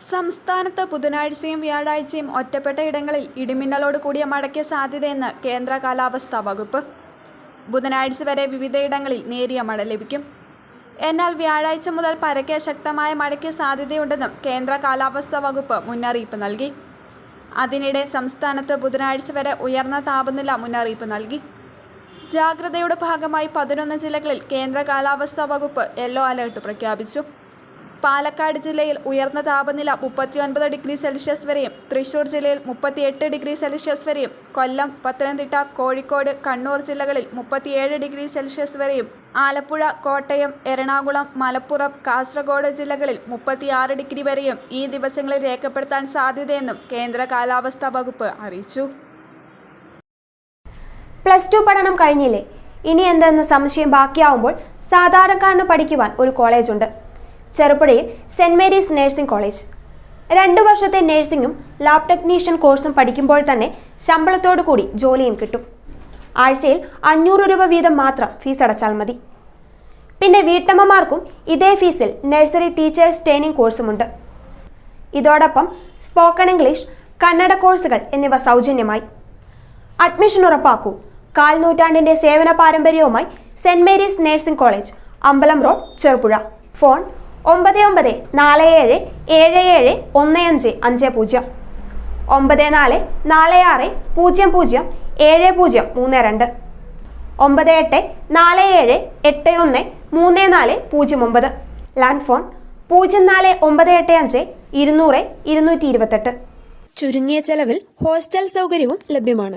സംസ്ഥാനത്ത് ബുധനാഴ്ചയും വ്യാഴാഴ്ചയും ഒറ്റപ്പെട്ട ഇടങ്ങളിൽ ഇടിമിന്നലോട് കൂടിയ മഴയ്ക്ക് സാധ്യതയെന്ന് കേന്ദ്ര കാലാവസ്ഥാ വകുപ്പ്. ബുധനാഴ്ച വരെ വിവിധയിടങ്ങളിൽ നേരിയ മഴ ലഭിക്കും. എന്നാൽ വ്യാഴാഴ്ച മുതൽ പരക്കെ ശക്തമായ മഴയ്ക്ക് സാധ്യതയുണ്ടെന്നും കേന്ദ്ര കാലാവസ്ഥാ വകുപ്പ് മുന്നറിയിപ്പ് നൽകി. അതിനിടെ സംസ്ഥാനത്ത് ബുധനാഴ്ച വരെ ഉയർന്ന താപനില മുന്നറിയിപ്പ് നൽകി. ജാഗ്രതയുടെ ഭാഗമായി പതിനൊന്ന് ജില്ലകളിൽ കേന്ദ്ര കാലാവസ്ഥാ വകുപ്പ് യെല്ലോ അലേർട്ട് പ്രഖ്യാപിച്ചു. പാലക്കാട് ജില്ലയിൽ ഉയർന്ന താപനില മുപ്പത്തിയൊൻപത് ഡിഗ്രി സെൽഷ്യസ് വരെയും തൃശൂർ ജില്ലയിൽ മുപ്പത്തിയെട്ട് ഡിഗ്രി സെൽഷ്യസ് വരെയും കൊല്ലം പത്തനംതിട്ട കോഴിക്കോട് കണ്ണൂർ ജില്ലകളിൽ മുപ്പത്തിയേഴ് ഡിഗ്രി സെൽഷ്യസ് വരെയും ആലപ്പുഴ കോട്ടയം എറണാകുളം മലപ്പുറം കാസർഗോഡ് ജില്ലകളിൽ മുപ്പത്തിയാറ് ഡിഗ്രി വരെയും ഈ ദിവസങ്ങളിൽ രേഖപ്പെടുത്താൻ സാധ്യതയെന്നും കേന്ദ്ര കാലാവസ്ഥാ വകുപ്പ് അറിയിച്ചു. പ്ലസ് ടു പഠനം കഴിഞ്ഞില്ലേ? ഇനി എന്തെന്ന് സംശയം ബാക്കിയാവുമ്പോൾ സാധാരണക്കാരന് പഠിക്കുവാൻ ഒരു കോളേജുണ്ട്. ചെറുപുഴയിൽ സെന്റ് മേരീസ് നഴ്സിംഗ് കോളേജ്. രണ്ടു വർഷത്തെ നഴ്സിംഗും ലാബ് ടെക്നീഷ്യൻ കോഴ്സും പഠിക്കുമ്പോൾ തന്നെ ശമ്പളത്തോടു കൂടി ജോലിയും കിട്ടും. ആഴ്ചയിൽ അഞ്ഞൂറ് രൂപ വീതം മാത്രം ഫീസ് അടച്ചാൽ മതി. പിന്നെ വീട്ടമ്മമാർക്കും ഇതേ ഫീസിൽ നഴ്സറി ടീച്ചേഴ്സ് ട്രെയിനിങ് കോഴ്സുമുണ്ട്. ഇതോടൊപ്പം സ്പോക്കൺ ഇംഗ്ലീഷ് കന്നഡ കോഴ്സുകൾ എന്നിവ സൗജന്യമായി. അഡ്മിഷൻ ഉറപ്പാക്കൂ. കാൽ നൂറ്റാണ്ടിന്റെ സേവന പാരമ്പര്യവുമായി സെന്റ് മേരീസ് നഴ്സിംഗ് കോളേജ് അമ്പലം റോഡ് ചെറുപുഴ. ഫോൺ ഒമ്പത് ഒമ്പത് നാല് ഏഴ് ഏഴ് ഏഴ് ഒന്ന് അഞ്ച് അഞ്ച് പൂജ്യം. ഒമ്പത് നാല് നാല് ആറ് പൂജ്യം പൂജ്യം ഏഴ് പൂജ്യം മൂന്ന് രണ്ട്. ഒമ്പത് എട്ട് നാല് ഏഴ് എട്ട് ഒന്ന് മൂന്ന് നാല് പൂജ്യം ഒമ്പത്. ലാൻഡ് ഫോൺ പൂജ്യം നാല് ഒമ്പത് എട്ട് അഞ്ച് ഇരുന്നൂറ് ഇരുന്നൂറ്റി ഇരുപത്തെട്ട്. ചുരുങ്ങിയ ചെലവിൽ ഹോസ്റ്റൽ സൗകര്യവും ലഭ്യമാണ്.